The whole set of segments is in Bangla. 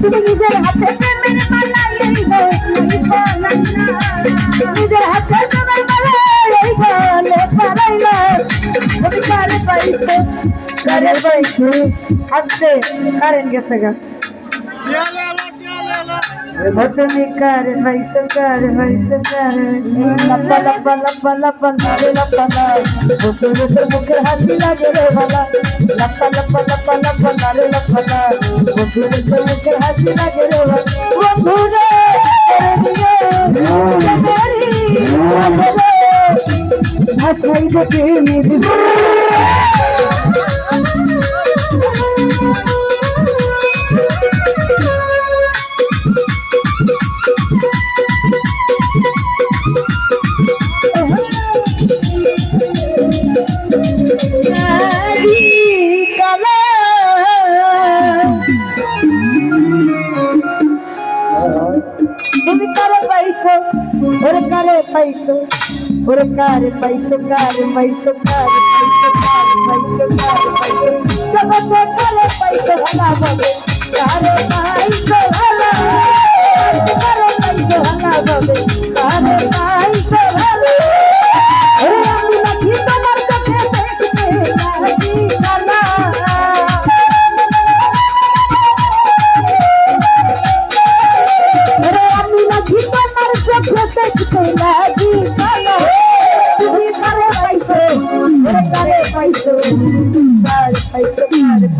তুমি নিজের হাতে প্রেমের মালা নিজের হাতে প্রেমের মালা তুমি কারে পাইছো কারে পাইছো কারেন্ট গেছে গা। भजन कर भाई सरकार भाई सरकार लपा लपा लपा लपा लपा लपा बुतुर तो मुकर हाथी लागे रे भला। लपा लपा लपा लपा लाले लपा बुतुर तो मुकर हाथी लागे रे भला। वो भूरे तेरे दिए तेरी भाषाई बके मेरी পাইছো? ওরে কারে পাইছো কারে পাইছো কারে পাইছো কারে পাইছো কারে পাইছো? জগতে কারে পাইছো ভালা বলে? কারে পাইছো?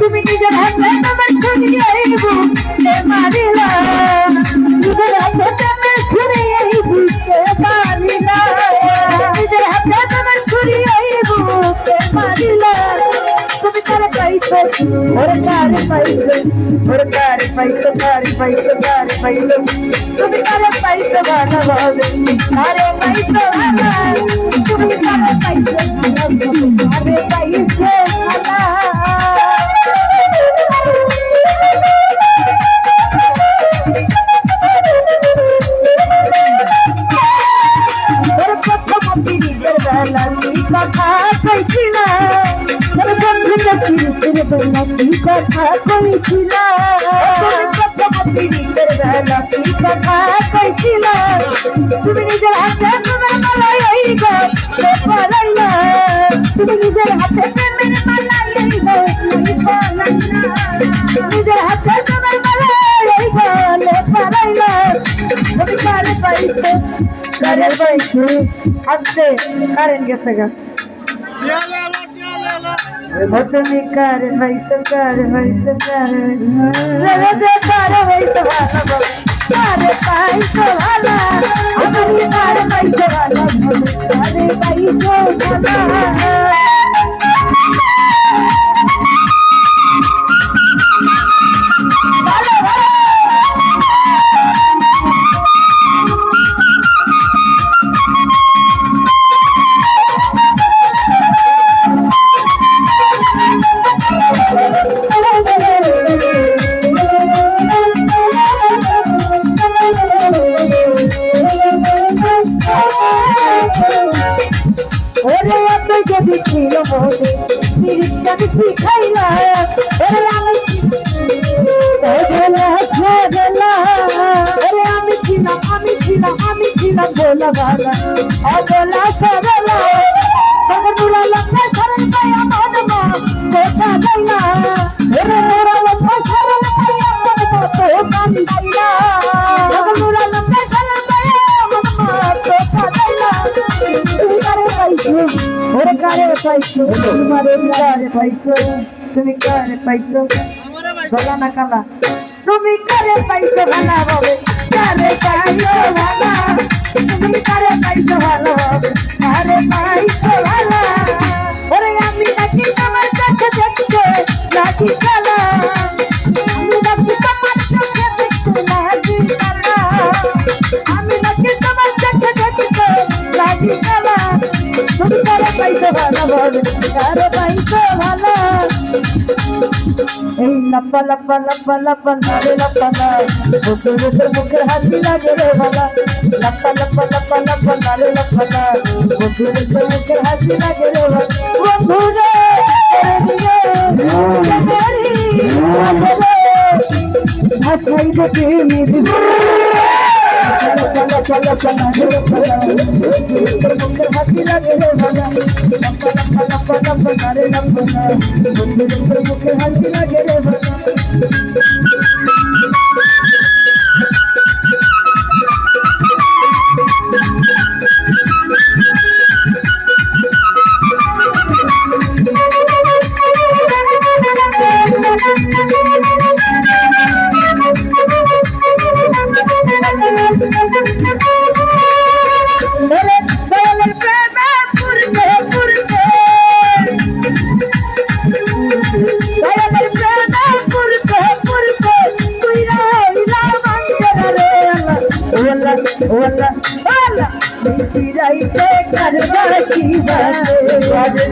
তুমি নিজের হাতে তোমার ছুরি আইব মারিলা নিজের হাতে কারে পাইছো ওরে কারে পাইছো ওরে কারে পাইছো কারে পাইছো কারে পাইছো তুমি কারে পাইছো ভালো ভাবে কারে পাইছো ভালো কথা কইছিল? কথা কইছিল? তুমি নিজের হাতে তোমার মালা এই গো পড়াইলা? তুমি নিজের হাতে প্রেমের মালা এই গো পড়াইলা। নিজের হাতে তোমার মালা এই গো পড়াইলা? তুমি কারে পাইছো কারে পাইছো আস্তে কারেন্ট গেছে গা। তুমি কারে পাইছো কারে পাইছো কারে রে দে কারে পাইছো ভালো। কারে পাইছো ভালো আমি কারে পাইছো ভালো কারে পাইছো ভালো। বিদ্যাকে শিখাইলা ওরে আমি ছেলা ছেলা ওরে আমি ছিলাম আমি ছিলাম আমি ছিলাম বলা বালা অবলা সরলা সরলা লম্বা সরলা আমার মা কথা বলা পাইছো তোমারে কারে পাইছো তুমি কারে পাইছো? বলা না কালা। তুমি কারে পাইছো ভালা হবে কারে পাইছো ভালা তুমি কারে পাইছো ভালো কারে পাইছো ভালা? लप लप लप लप लागे लपना उसे उसे मुखे हाथी लागे रे भला लप लप लप लप लागे लपना उसे उसे मुखे हाथी लागे रे भला बंधु रे तेरे दिए तेरी तेरे हंसाई के प्रेमी चलो चलो चलो हसी लगे रे भला लप लप लप लप लागे लपना उसे उसे मुखे हाथी लागे रे भला Thank you. ওলা সিরাইতে কারবাসি বাজে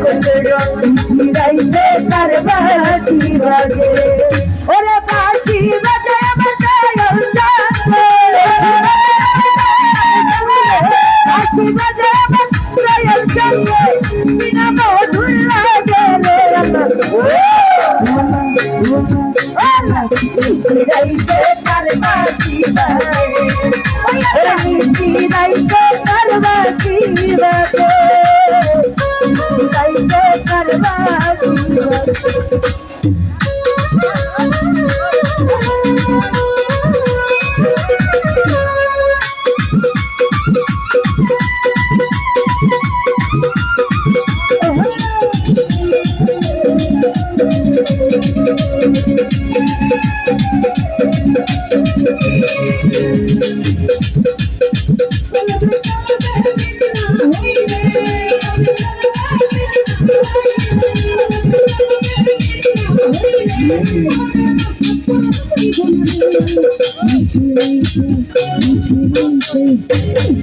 সিরাইতে কারবাসি বাজে ওরে বাসি বাজে বাজে বাসি বাজে বাজে চলে বিনা মধুর লাগে সিরাইতে কারবাসি বাজে সিরাইতে that.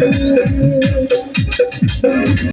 Bye.